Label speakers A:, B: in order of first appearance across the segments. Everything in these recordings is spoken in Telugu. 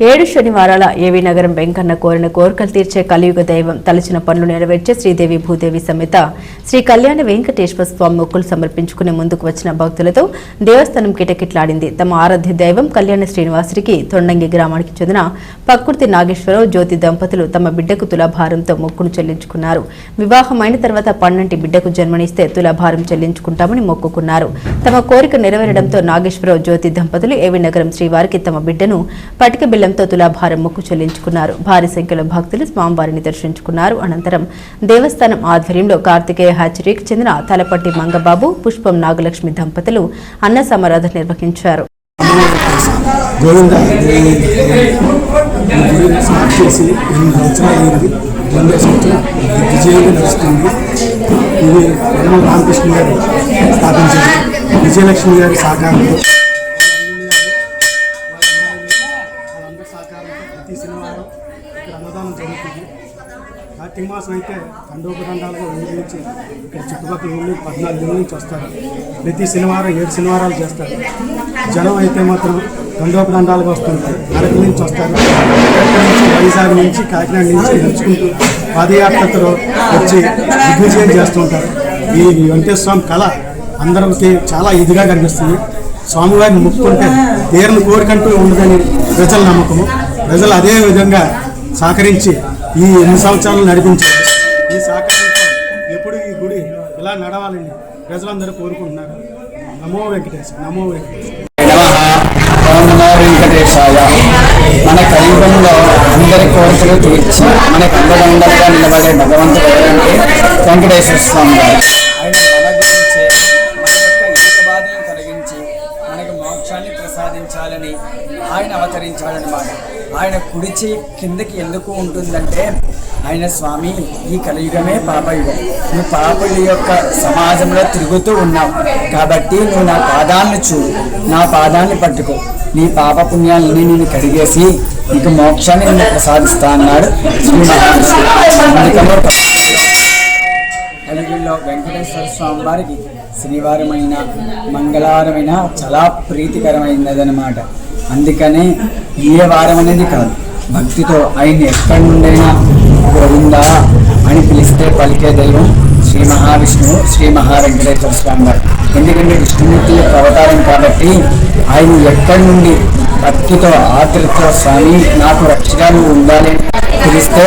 A: ఏడు శనివారాల ఏవి నగరం వెంకన్న కోరిన కోరికలు తీర్చే కలియుగ దైవం తలచిన పనులు నెరవేర్చే శ్రీదేవి భూదేవి సమేత శ్రీ కళ్యాణ వెంకటేశ్వర స్వామి మొక్కులు సమర్పించుకునే ముందుకు వచ్చిన భక్తులతో దేవస్థానం కిటకిట్లాడింది. తమ ఆరాధ్య దైవం కళ్యాణ శ్రీనివాసుడికి తొండంగి గ్రామానికి చెందిన పక్కుర్తి నాగేశ్వరరావు జ్యోతి దంపతులు తమ బిడ్డకు తులాభారంతో మొక్కును చెల్లించుకున్నారు. వివాహమైన తర్వాత పన్నంటి బిడ్డకు జన్మనిస్తే తులాభారం చెల్లించుకుంటామని మొక్కుకున్నారు. తమ కోరిక నెరవేరడంతో నాగేశ్వరరావు జ్యోతి దంపతులు ఏవి నగరం శ్రీవారికి తమ బిడ్డను పటిక బిల్ల బిల్లంతో తులాభారం మొక్కు చెల్లించుకున్నారు భారీ సంఖ్యలో భక్తులు స్వామివారిని దర్శించుకున్నారు అనంతరం దేవస్థానం ఆధ్వర్యంలో కార్తికేయ హ్యాచరీకి చెందిన తలపట్టి మంగబాబు పుష్పం నాగలక్ష్మి దంపతులు అన్న సమారాధన నిర్వహించారు
B: ఇది రామకృష్ణ గారు స్థాపించారు విజయలక్ష్మి గారి సహకారంతో ప్రతి శనివారం ఇక్కడ అన్నదానం జరుగుతుంది కార్తీక మాసం అయితే తండోపదండాలుగా వినియోగించి ఇక్కడ చుట్టుపక్కల ఊళ్ళు పద్నాలుగు దిన నుంచి వస్తారు. ప్రతి శనివారం ఏడు శనివారాలు చేస్తారు. జనం అయితే మాత్రం దండోపదండాలుగా వస్తుంటారు. అరకు నుంచి వస్తారు. నుంచి వైజాగ్ నుంచి కాకినాడ నుంచి నడుచుకుంటూ పాదయాత్రతో వచ్చి దిగ్విజయం చేస్తుంటారు. ఈ వెంకటేశ్వర స్వామి కళ అందరికీ చాలా ఇదిగా కనిపిస్తుంది. స్వామివారిని ముక్కుంటే తీరని కోరికంటూ ఉండదని ప్రజల నమ్మకము. ప్రజలు అదే విధంగా సహకరించి ఈ ఎన్ని సంవత్సరాలు నడిపించారు. ఈ సహకారంతో ఎప్పుడు ఈ గుడి ఇలా నడవాలని ప్రజలందరూ కోరుకుంటున్నారు. నమో వెంకటేశ్ నమో వెంకటేశ్.
C: వెంకటేశాయ. మన కలియుగంలో అందరి కోరికలు తీర్చి మనకు అండదండలుగా నిలబడే భగవంతుడు ఎవరంటే వెంకటేశ్వర స్వామి గారు. ఆయన మన గురించే మన యొక్క ఇరుక బాధలను తొలగించి మనకు మోక్షాన్ని ప్రసాదించాలని ఆయన అవతరించాడనమాట ఆయన కుడిచి కిందకి ఎందుకు ఉంటుందంటే ఆయన స్వామి ఈ కలియుగమే పాపయుగం. నువ్వు పాపయుడి యొక్క సమాజంలో తిరుగుతూ ఉన్నావు. కాబట్టి నువ్వు నా పాదాలను చూడు. నా పాదాన్ని పట్టుకో. నీ పాప పుణ్యాలని నేను కడిగేసి నీకు మోక్షాన్ని నేను ప్రసాదిస్తా అన్నాడు శ్రీ వెంకటేశ్వర స్వామి వారికి శనివారమైన మంగళవారమైన చాలా ప్రీతికరమైనదన్నమాట. అందుకనే ఏ వారం అనేది కాదు. భక్తితో ఆయన ఎక్కడి నుండైనా గోవిందా అని పిలిస్తే పలికే దైవం శ్రీ మహావిష్ణువు శ్రీ మహావెంకటేశ్వర స్వామి వారు. ఎందుకంటే విష్ణుమూర్తి అవతారం కాబట్టి ఆయన ఎక్కడి నుండి భక్తితో ఆతృతో స్వామి నాకు రక్షగా నువ్వు ఉండాలి అని పిలిస్తే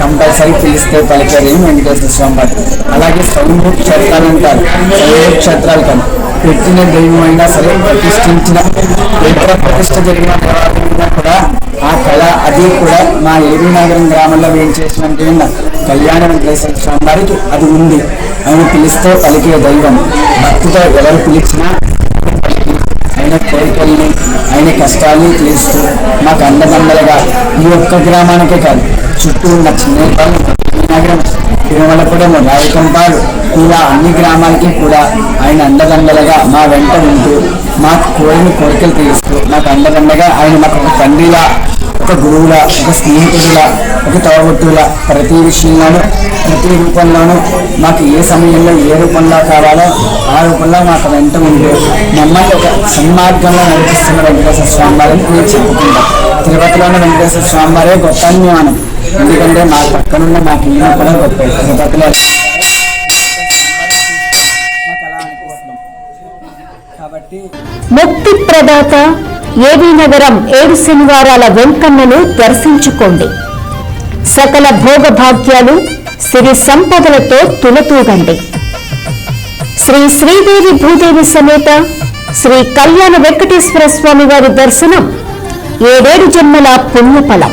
C: కంపల్సరీ పిలిస్తే పలికేది వెంకటేశ్వర స్వామి వారు. అలాగే సౌండ్ క్షేత్రాలు అంటారు సౌండ్ క్షేత్రాలు పెట్టిన దైవం అయినా సరే ప్రతిష్ఠించిన ఎక్కడ ప్రతిష్ట జరిగిన దేవాలయంలో కూడా ఆ కళ అది కూడా మా ఏబీ నగరం గ్రామంలో వేం చేసినట్టు కళ్యాణ వెంకటేశ్వర స్వామి వారికి అది ఉంది ఆయన పిలిస్తే పలికే దైవం. భక్తితో ఎవరు పిలిచినా ఆయన కోరికల్ని ఆయన కష్టాల్ని తీరుస్తూ మాకు అండదండలుగా ఈ ఒక్క గ్రామానికే కాదు చుట్టూ ఉన్న చిన్న నగరం తిరుమలపురం రాయకంపాడు ఇలా అన్ని గ్రామాలకి కూడా ఆయన అండదండలుగా మా వెంట ఉంటూ మాకు కోరిన కోరికలు తీరుస్తూ నాకు అండదండగా ఆయన మాకు ఒక తండ్రిలా ఒక గురువులా ఒక స్నేహితుడిలా ఒక తోబుట్టులా ప్రతి విషయంలోనూ ప్రతి రూపంలోనూ మాకు ఏ సమయంలో ఏ రూపంలో కావాలో ఆ రూపంలో మాకు వెంట ఉంటూ మమ్మల్ని ఒక సన్మార్గంలో నడిపిస్తున్న వెంకటేశ్వర స్వామి వారిని నేను చెప్పుకుంటాం తిరుపతిలోని వెంకటేశ్వర స్వామి వారే గొప్ప అన్యమానం ఎందుకంటే మా పక్కనున్న మాకు ఇల్లు కూడా గొప్ప తిరుపతిలో
D: ముక్తి ప్రదాత ఏబీ నగరం ఏడు శనివారాల వెంకన్నను దర్శించుకోండి. సకల భోగభాగ్యాలు సిరి సంపదలతో తులతూగండి. శ్రీ శ్రీదేవి భూదేవి సమేత శ్రీ కళ్యాణ వెంకటేశ్వర స్వామి వారి దర్శనం ఏడేడు జన్మల పుణ్యఫలం.